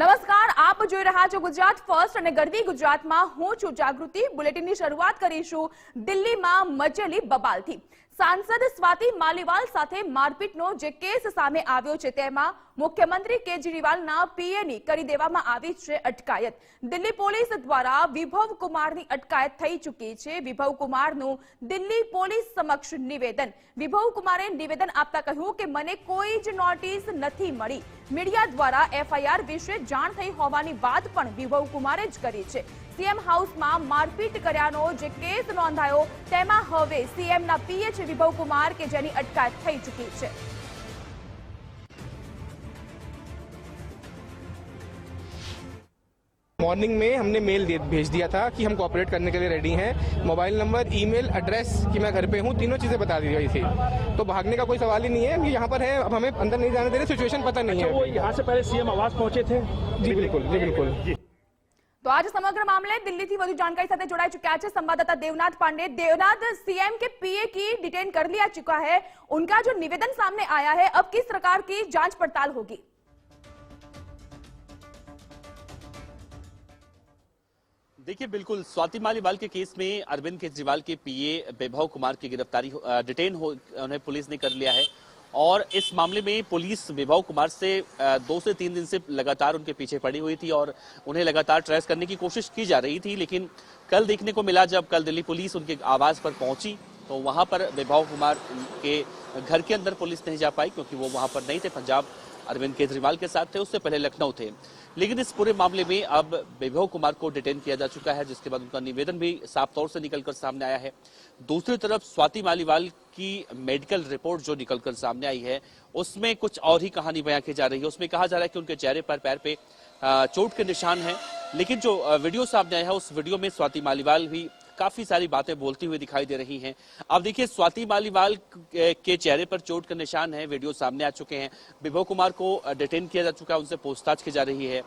નમસ્કાર આપ જોઈ રહ્યા છો ગુજરાત ફર્સ્ટ અને ગરવી ગુજરાતમાં હું છું જાગૃતિ બુલેટિનની શરૂઆત કરીશું દિલ્હીમાં મચેલી બબાલથી સાંસદ સ્વાતિ માલીવાલ સાથે મારપીટનો જે કેસ સામે આવ્યો છે તેમાં મુખ્યમંત્રી કેજરીવાલના પીએની કરી દેવામાં આવી છે અટકાયત દિલ્હી પોલીસ દ્વારા વિભવ કુમારની અટકાયત થઈ ચૂકી છે વિભવ કુમારનું દિલ્હી પોલીસ સમક્ષ નિવેદન વિભવ કુમારે નિવેદન આપતા કહ્યું કે મને કોઈ જ નોટિસ નથી મળી મીડિયા દ્વારા એફઆઈઆર વિશે જાણ થઈ હોવાની વાત પણ વિભવ કુમારે જ કરી છે सीएम हाउस में मार्फिट करयानो जे केस नोंदायो तेमा हवे सीएम ना पी एच विभव कुमार के जेनी अटकाए થઈ જકી છે মর্নিং મેં હમને મેલ દે ભેજ દિયા થા કી હમ કોઓપરેટ કરને કે લિયે રેડી હે મોબાઈલ નંબર ઈમેલ એડ્રેસ કી મેં ઘર પે હું તીનો ચીજે બતા દીધી ઈસે તો ભાગને કા કોઈ સવાલ હી નહી હે કે યહાં પર હે અબ હમે અંદર નહી જાન દેરે સિચ્યુએશન પતા નહી હે હા વો યહાં સે પહેલે सीएम आवाज पहुंचे थे जी बिल्कुल जी बिल्कुल तो आज समग्र मामले दिल्ली थी વધુ जानकारी સાથે જોડાઈ चुका है संवाददाता देवनाथ पांडे देवनाथ सीएम के पीए की डिटेन कर लिया चुका है उनका जो निवेदन सामने आया है अब किस प्रकार की जांच पड़ताल होगी देखिए बिल्कुल स्वाति मालीवाल के केस में अरविंद केजरीवाल के पीए वैभव कुमार की गिरफ्तारी डिटेन हो उन्हें पुलिस ने कर लिया है और इस मामले में पुलिस विभव कुमार से दो से तीन दिन से लगातार उनके पीछे पड़ी हुई थी और उन्हें लगातार ट्रेस करने की कोशिश की जा रही थी लेकिन कल देखने को मिला जब कल दिल्ली पुलिस उनके आवास पर पहुंची तो वहां पर विभव कुमार के घर के अंदर पुलिस नहीं जा पाई क्योंकि वो वहां पर नहीं थे पंजाब अरविंद केजरीवाल के साथ थे उससे पहले लखनऊ थे लेकिन इस पूरे मामले में अब वैभव कुमार को डिटेन किया जा चुका है जिसके बाद उनका निवेदन भी साफ तौर से निकलकर सामने आया है दूसरी तरफ स्वाति मालीवाल की मेडिकल रिपोर्ट जो निकलकर सामने आई है उसमें कुछ और ही कहानी बयां की जा रही है उसमें कहा जा रहा है कि उनके चेहरे पर पैर पे चोट के निशान है लेकिन जो वीडियो सामने आया है उस वीडियो में स्वाति मालीवाल भी काफी सारी बातें बोलती हुई दिखाई दे रही हैं अब देखिए स्वाति मालीवाल के चेहरे पर चोट का निशान है वीडियो सामने आ चुके हैं विभव कुमार को डिटेन किया जा चुका है उनसे पूछताछ की जा रही है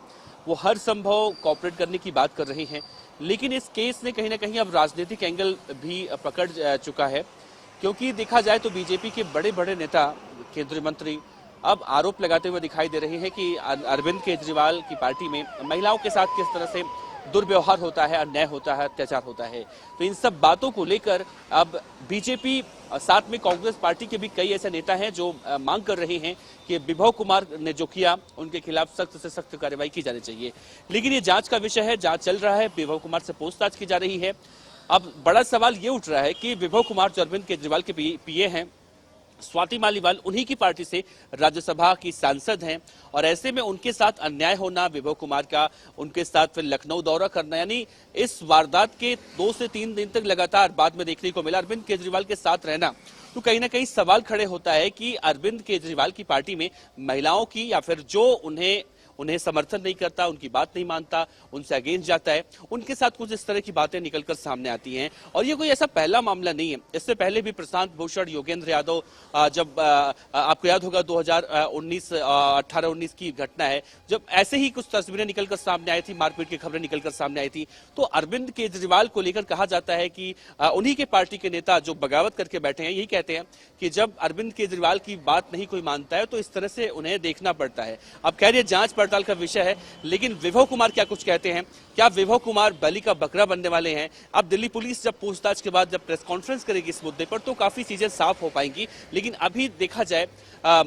वो हर संभव कॉपरेट करने की बात कर रहे हैं लेकिन इस केस ने कहीं ना कहीं अब राजनीतिक एंगल भी पकड़ चुका है क्योंकि देखा जाए तो बीजेपी के बड़े बड़े नेता केंद्रीय मंत्री अब आरोप लगाते हुए दिखाई दे रहे हैं कि अरविंद केजरीवाल की पार्टी में महिलाओं के साथ किस तरह से दुर्व्यवहार होता है अन्याय होता है अत्याचार होता है तो इन सब बातों को लेकर अब बीजेपी साथ में कांग्रेस पार्टी के भी कई ऐसे नेता हैं जो मांग कर रहे हैं कि विभव कुमार ने जो किया उनके खिलाफ सख्त से सख्त कार्रवाई की जानी चाहिए लेकिन ये जांच का विषय है जांच चल रहा है विभव कुमार से पूछताछ की जा रही है अब बड़ा सवाल ये उठ रहा है कि विभव कुमार जो अरविंद केजरीवाल के पीए हैं स्वाति मालीवाल उन्हीं की पार्टी से राज्यसभा की सांसद हैं और ऐसे में उनके साथ अन्याय होना विभव कुमार का उनके साथ फिर लखनऊ दौरा करना यानी इस वारदात के दो से तीन दिन तक लगातार बाद में देखने को मिला अरविंद केजरीवाल के साथ रहना तो कहीं ना कहीं सवाल खड़े होता है कि अरविंद केजरीवाल की पार्टी में महिलाओं की या फिर जो उन्हें उन्हें समर्थन नहीं करता उनकी बात नहीं मानता उनसे अगेंस्ट जाता है उनके साथ कुछ इस तरह की बातें निकलकर सामने आती हैं और ये कोई ऐसा पहला मामला नहीं है इससे पहले भी प्रशांत भूषण योगेंद्र यादव जब आपको याद होगा 2019 18 उन्नीस की घटना है जब ऐसे ही कुछ तस्वीरें निकलकर सामने आई थी मारपीट की खबरें निकलकर सामने आई थी तो अरविंद केजरीवाल को लेकर कहा जाता है कि उन्हीं के पार्टी के नेता जो बगावत करके बैठे हैं यही कहते हैं कि जब अरविंद केजरीवाल की बात नहीं कोई मानता है तो इस तरह से उन्हें देखना पड़ता है अब रही है जांच पड़ पड़ताल का विषय है लेकिन विभव कुमार क्या कुछ कहते हैं क्या विभव कुमार बलि का बकरा बनने वाले हैं अब दिल्ली पुलिस जब पूछताछ के बाद जब प्रेस कॉन्फ्रेंस करेगी इस मुद्दे पर तो काफ़ी चीज़ें साफ हो पाएंगी लेकिन अभी देखा जाए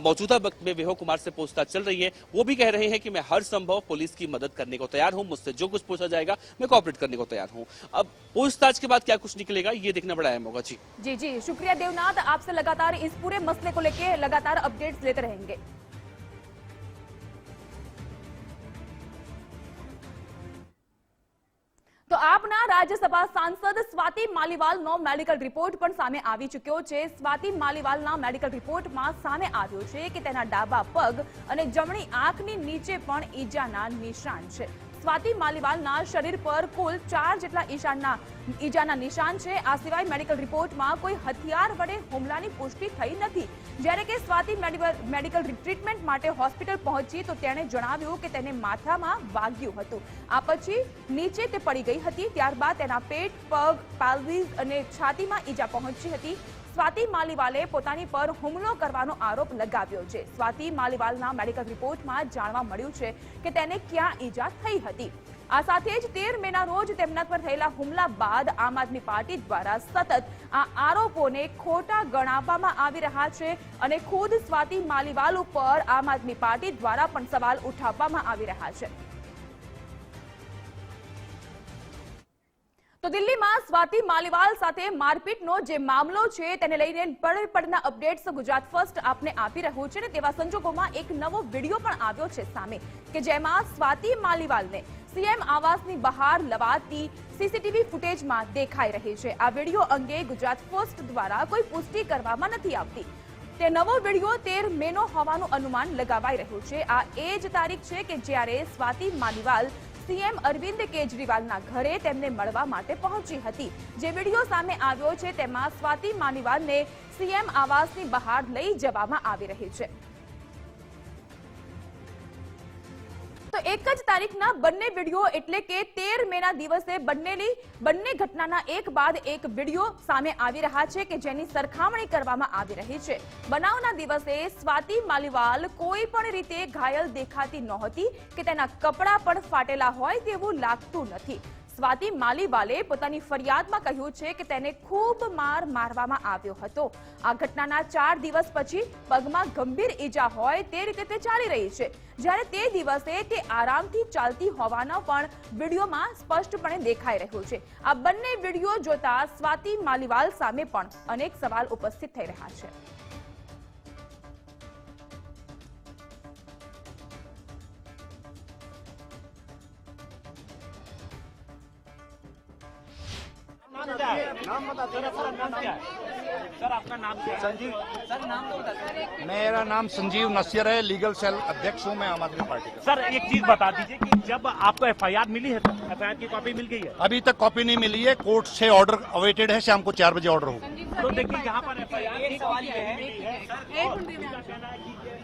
मौजूदा वक्त में विभव कुमार से पूछताछ चल रही है वो भी कह रहे हैं कि मैं हर संभव पुलिस की मदद करने को तैयार हूं मुझसे जो कुछ पूछा जाएगा मैं कॉपरेट करने को तैयार हूँ अब पूछताछ के बाद क्या कुछ निकलेगा ये देखना बड़ा अहम होगा जी जी जी शुक्रिया देवनाथ आपसे लगातार इस पूरे मसले को लेकर लगातार अपडेट्स लेते रहेंगे તો આપના રાજ્યસભા સાંસદ સ્વાતિ માલીવાલનો મેડિકલ રિપોર્ટ પણ સામે આવી ચૂક્યો છે સ્વાતિ માલીવાલના મેડિકલ રિપોર્ટમાં સામે આવ્યો છે કે તેના ડાબા પગ અને જમણી આંખની નીચે પણ ઈજાના નિશાન છે સ્વાતિ માલીવાલના શરીર પર કુલ ચાર જેટલા ઈશાનના ઈજાના નિશાન છે આ સિવાય મેડિકલ રિપોર્ટમાં કોઈ હથિયાર વડે હુમલાની પુષ્ટિ થઈ નથી જ્યારે કે સ્વાતિ મેડિકલ ટ્રીટમેન્ટ માટે હોસ્પિટલ પહોંચી તો તેણે જણાવ્યું કે તેને માથામાં વાગ્યું હતું આ પછી નીચે તે પડી ગઈ હતી ત્યારબાદ તેના પેટ પગ પાલ્વીઝ અને છાતીમાં ઈજા પહોંચી હતી સ્વાતિ માલીવાલે પોતાની પર હુમલો કરવાનો આરોપ લગાવ્યો છે સ્વાતિ માલીવાલના મેડિકલ રિપોર્ટમાં જાણવા મળ્યું છે કે તેને ક્યાં ઈજા થઈ હતી આ સાથે જ તેર મેના રોજ તેમના પર થયેલા હુમલા બાદ આમ આદમી પાર્ટી દ્વારા સતત આ આરોપોને ખોટા ગણાવવામાં આવી રહ્યા છે અને ખુદ સ્વાતિ માલીવાલ ઉપર આમ આદમી પાર્ટી દ્વારા પણ સવાલ ઉઠાવવામાં આવી રહ્યા છે તો દિલ્હીમાં સ્વાતિ માલિવાલ સાથે મારપીટનો જે મામલો છે તેને લઈને પળ પડના અપડેટ્સ ગુજરાત ફર્સ્ટ આપને આપી રહ્યું છે ને તેવા સંજોગોમાં એક નવો વિડીયો પણ આવ્યો છે સામે કે જેમાં સ્વાતિ માલીવાલને સીએમ આવાસની બહાર લવાતી સીસીટીવી ફૂટેજમાં દેખાઈ રહી છે આ વિડીયો અંગે ગુજરાત ફર્સ્ટ દ્વારા કોઈ પુષ્ટિ કરવામાં નથી આવતી તે નવો વિડીયો તેર મેનો હોવાનું અનુમાન લગાવાઈ રહ્યું છે આ એ જ તારીખ છે કે જ્યારે સ્વાતિ માલીવાલ સીએમ અરવિંદ કેજરીવાલના ઘરે તેમને મળવા માટે પહોંચી હતી જે વિડીયો સામે આવ્યો છે તેમાં સ્વાતિ માલીવાલને સીએમ આવાસની બહાર લઈ જવામાં આવી રહી છે તો એક જ તારીખના બંને વિડીયો એટલે કે તેર મેના દિવસે બંનેની બંને ઘટનાના એક બાદ એક વિડીયો સામે આવી રહ્યા છે કે જેની સરખામણી કરવામાં આવી રહી છે બનાવના દિવસે સ્વાતિ માલીવાલ કોઈ પણ રીતે ઘાયલ દેખાતી નહોતી કે તેના કપડાં પણ ફાટેલા હોય તેવું લાગતું નથી સ્વાતિ માલીવાલે પોતાની ફરિયાદમાં કહ્યું છે કે તેને ખૂબ માર મારવામાં આવ્યો હતો આ ઘટનાના ચાર દિવસ પછી પગમાં ગંભીર ઈજા હોય તે રીતે તે ચાલી રહી છે જ્યારે તે દિવસે તે આરામથી ચાલતી હોવાનો પણ વિડીયોમાં સ્પષ્ટપણે દેખાઈ રહ્યું છે આ બંને વિડીયો જોતા સ્વાતિ માલીવાલ સામે પણ અનેક સવાલ ઉપસ્થિત થઈ રહ્યા છે सर आपका नाम संजीव सर मेरा नाम संजीव नसीर है लीगल सेल अध्यक्ष हूँ मैं आम आदमी पार्टी का सर एक चीज बता दीजिए कि जब आपको एफआईआर मिली है तो एफआईआर की कॉपी मिल गई है अभी तक कॉपी नहीं मिली है कोर्ट से ऑर्डर अवेटेड है शाम को चार बजे ऑर्डर होगा तो देखिए यहाँ पर एफ आई आर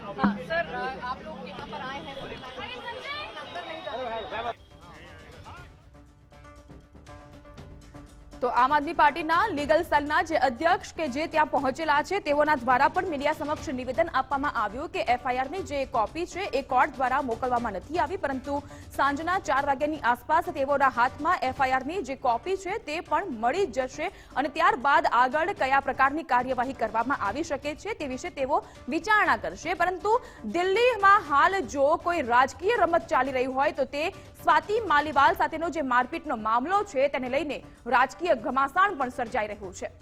सवाल सर आप लोग यहाँ पर आए हैं तो તો આમ આદમી પાર્ટીના લીગલ સેલના જે અધ્યક્ષ કે જે ત્યાં પહોંચેલા છે તેઓના દ્વારા પણ મીડિયા સમક્ષ નિવેદન આપવામાં આવ્યું કે એફઆઈઆરની જે કોપી છે એ કોર્ટ દ્વારા મોકલવામાં નથી આવી પરંતુ સાંજના ચાર વાગ્યાની આસપાસ તેઓના હાથમાં એફઆઈઆરની જે કોપી છે તે પણ મળી જશે અને ત્યારબાદ આગળ કયા પ્રકારની કાર્યવાહી કરવામાં આવી શકે છે તે વિશે તેઓ વિચારણા કરશે પરંતુ દિલ્હીમાં હાલ જો કોઈ રાજકીય રમત ચાલી રહી હોય તો તે સ્વાતિ માલીવાલ સાથેનો જે મારપીટનો મામલો છે તેને લઈને રાજકીય ઘમાસાણ પણ સર્જાઈ રહ્યું છે